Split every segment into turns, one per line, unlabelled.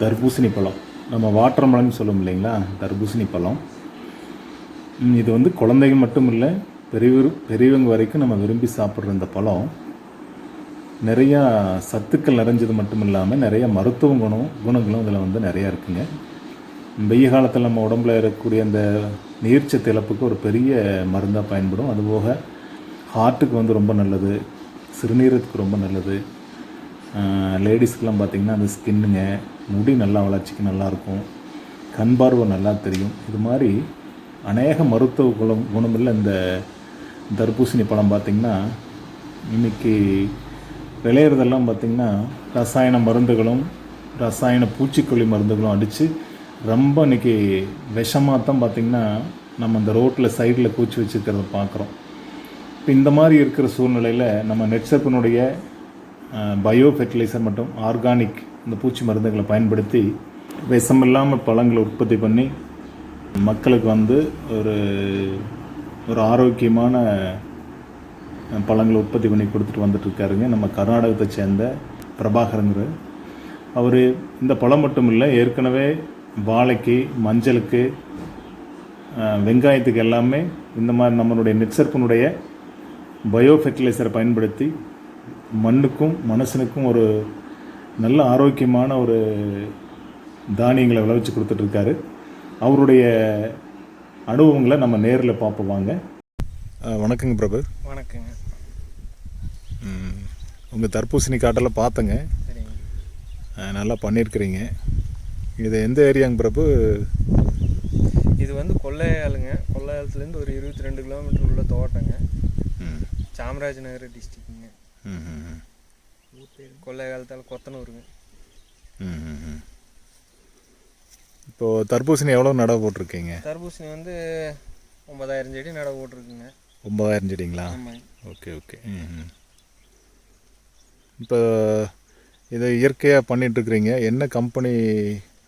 தர்பூசணி பழம். நம்ம வாட்டர் மலன் சொல்லும் இல்லைங்களா? தர்பூசணி பழம். இது வந்து குழந்தைங்க மட்டும் இல்லை பெரியவர் பெரியவங்க வரைக்கும் நம்ம விரும்பி சாப்பிட்ற இந்த பழம். நிறையா சத்துக்கள் நிறைஞ்சது மட்டும் இல்லாமல் நிறைய மருத்துவ குணம் குணங்களும் இதில் வந்து நிறையா இருக்குங்க. வெய்ய காலத்தில் நம்ம உடம்புல இருக்கக்கூடிய அந்த நீர்ச்சத்து இழப்புக்கு ஒரு பெரிய மருந்தாக பயன்படும். அதுபோக ஹார்ட்டுக்கு வந்து ரொம்ப நல்லது சிறுநீரத்துக்கு ரொம்ப நல்லது. லேடிஸ்க்கெலாம் பார்த்திங்கன்னா அந்த ஸ்கின்னுங்க முடி நல்லா வளர்ச்சிக்கு நல்லாயிருக்கும். கண் பார்வை நல்லா தெரியும். இது மாதிரி அநேக மருத்துவ குணம் குணமுள்ள இந்த தர்பூசணி பழம் பார்த்திங்கன்னா இன்றைக்கி விளையிறதெல்லாம் பார்த்திங்கன்னா ரசாயன மருந்துகளும் ரசாயன பூச்சிக்கொல்லி மருந்துகளும் அடித்து ரொம்ப இன்றைக்கி விஷமாக தான் பார்த்திங்கன்னா நம்ம இந்த ரோட்டில் சைடில் பூச்சி வச்சுருக்கிறத பார்க்குறோம். இப்போ இந்த மாதிரி இருக்கிற சூழ்நிலையில் நம்ம நெட்சப்பினுடைய பயோ ஃபெர்டிலைசர் மற்றும் ஆர்கானிக் இந்த பூச்சி மருந்துகளை பயன்படுத்தி விஷம் இல்லாமல் பழங்களை உற்பத்தி பண்ணி மக்களுக்கு வந்து ஒரு ஒரு ஆரோக்கியமான பழங்களை உற்பத்தி பண்ணி கொடுத்துட்டு வந்துட்டுருக்காருங்க நம்ம கர்நாடகத்தை சேர்ந்த பிரபாகரங்கிற அவர் இந்த பழம் மட்டும் இல்லை ஏற்கனவே வாழைக்கு மஞ்சளுக்கு வெங்காயத்துக்கு எல்லாமே இந்த மாதிரி நம்மளுடைய நெட்சர்ப்பினுடைய பயோ ஃபெர்டிலைசரை பயன்படுத்தி மண்ணுக்கும் மனுஷனுக்கும் ஒரு நல்ல ஆரோக்கியமான ஒரு தானியங்களை விளைவிச்சு கொடுத்துட்ருக்காரு. அவருடைய அனுபவங்களை நம்ம நேரில் பார்ப்போம் வாங்க. வணக்கங்க பிரபு.
வணக்கங்க.
உங்கள் தர்பூசணி காட்டில் பார்த்தேங்க. நல்லா பண்ணியிருக்கிறீங்க. இது எந்த ஏரியாங்க பிரபு?
இது வந்து கொள்ளையாளுங்க. கொள்ளையாளத்துலேருந்து ஒரு இருபத்தி ரெண்டு கிலோமீட்டர் உள்ள தோட்டங்க.
ம்,
சாமராஜ்
ம், ம், ம்.
கொள்ளையாளத்தால் கொத்தனூருங்க
ம், ம், ம். இப்போ தர்பூசணி எவ்வளோ நடவு போட்டிருக்கீங்க?
தர்பூசணி வந்து ஒன்பதாயிரம் செடி நட போட்டிருக்குங்க.
ஒன்பதாயிரம் செடிங்களா? Okay okay. ம். இப்போ இதை இயற்கையாக பண்ணிகிட்ருக்குறீங்க என்ன கம்பெனி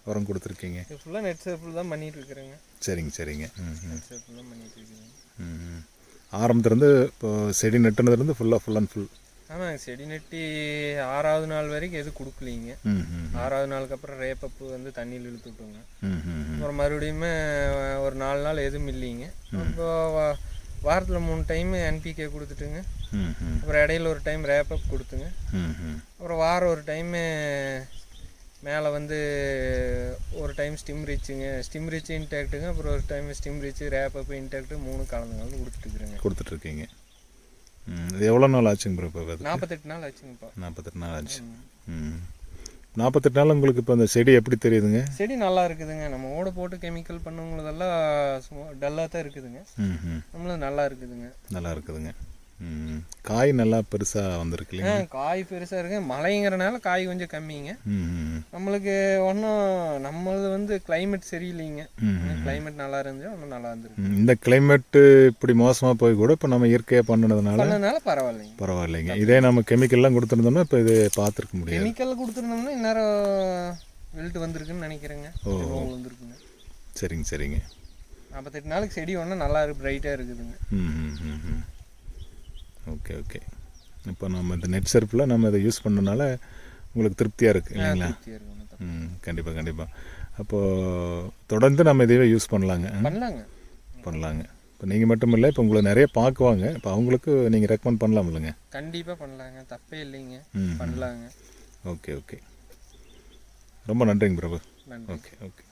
உரம் கொடுத்துருக்கீங்க?
ஃபுல்லாக நெட் சர்ஃபில் தான் பண்ணிட்டு இருக்கிறேங்க.
சரிங்க சரிங்க. ம்
நெட் சர்ஃபில் தான்
ம், ம். ஆரம்பத்துலேருந்து இப்போ செடி நட்டுனதுலேருந்து ஃபுல்லாக ஃபுல் அண்ட் ஃபுல்
ஆமாங்க செடி நட்டி ஆறாவது நாள் வரைக்கும் எதுவும் கொடுக்கலீங்க. ஆறாவது நாளுக்கு அப்புறம் ரேப்பப்பு வந்து தண்ணியில் இழுத்து விட்டுங்க. அப்புறம் மறுபடியுமே ஒரு நாலு நாள் எதுவும் இல்லைங்க. இப்போ வாரத்தில் மூணு டைம் என்பிகே கொடுத்துட்டுங்க. அப்புறம் இடையில ஒரு டைம் ரேப்பப் கொடுத்துங்க. அப்புறம் வாரம் ஒரு டைமு மேலே வந்து ஒரு டைம் ஸ்டிம் ரிச்சுங்க. ஸ்டிம் ரிச் இன்டாக்ட்டுங்க. அப்புறம் ஒரு டைம் ஸ்டிம் ரிச் ரேப்பப் இன்டாக்ட்டு மூணு கலந்து கலந்து கொடுத்துட்டுருக்குறேங்க.
கொடுத்துட்ருக்கீங்க இது எவ்வளோ நாள் ஆச்சுங்க ப்ரோ இப்போ அது?
நாற்பத்தெட்டு நாள் ஆச்சுங்கப்பா
நாற்பத்தெட்டு நாள் ஆச்சு. ம். நாற்பத்தெட்டு நாள் உங்களுக்கு இப்போ அந்த செடி எப்படி தெரியுதுங்க?
செடி நல்லா இருக்குதுங்க. நம்ம ஓட போட்டு கெமிக்கல் பண்ணுங்களதெல்லாம் சும்மா டல்லாக தான் இருக்குதுங்க.
ம் ம்
நம்மளும் நல்லா இருக்குதுங்க.
நல்லா இருக்குதுங்க. காய் நல்லா பெருசாக வந்திருக்கு இல்லைங்க?
காய் பெருசாக இருக்கு. மழைங்கிறனால காய் கொஞ்சம் கம்மிங்க. நம்மளுக்கு ஒன்றும் நம்மளது வந்து climate சரியில்லைங்க. climate நல்லா இருந்துச்சு ஒன்றும் நல்லா இருந்துருக்கு
இந்த கிளைமேட்டு இப்படி மோசமாக போய் கூட இப்போ நம்ம இயற்கையாக பண்ணினதுனால
பண்ணதுனால பரவாயில்லைங்க.
பரவாயில்லைங்க. இதே நம்ம கெமிக்கல்லாம் கொடுத்துருந்தோம்னா இப்போ இது பார்த்துருக்க முடியாது.
கெமிக்கல் கொடுத்துருந்தோம்னா இந்நேரம் வெல்ட் வந்திருக்குன்னு நினைக்கிறேங்க. திரும்பவும் வந்திருக்குங்க.
சரிங்க சரிங்க.
நாற்பத்தெட்டு நாளுக்கு செடி ஒன்றும் நல்லா இருக்கு பிரைட்டாக இருக்குதுங்க.
ம் ம் ம் ஓகே ஓகே இப்போ நம்ம இந்த நெட் செருப்பில் நம்ம இதை யூஸ் பண்ணனால உங்களுக்கு திருப்தியாக இருக்குது இல்லைங்களா? ம் கண்டிப்பாக கண்டிப்பாக அப்போது தொடர்ந்து நம்ம இதையே யூஸ் பண்ணலாங்க.
பண்ணலாங்க.
பண்ணலாங்க. இப்போ நீங்கள் மட்டும் இல்லை இப்போ உங்களை நிறைய பார்க்குவாங்க. இப்போ அவங்களுக்கு நீங்கள் ரெக்கமெண்ட் பண்ணலாம் இல்லைங்க?
கண்டிப்பாக பண்ணலாங்க. தப்பே இல்லைங்க.
ம்
பண்ணலாங்க.
ஓகே ஓகே ரொம்ப நன்றிங்க பிரபு. Okay okay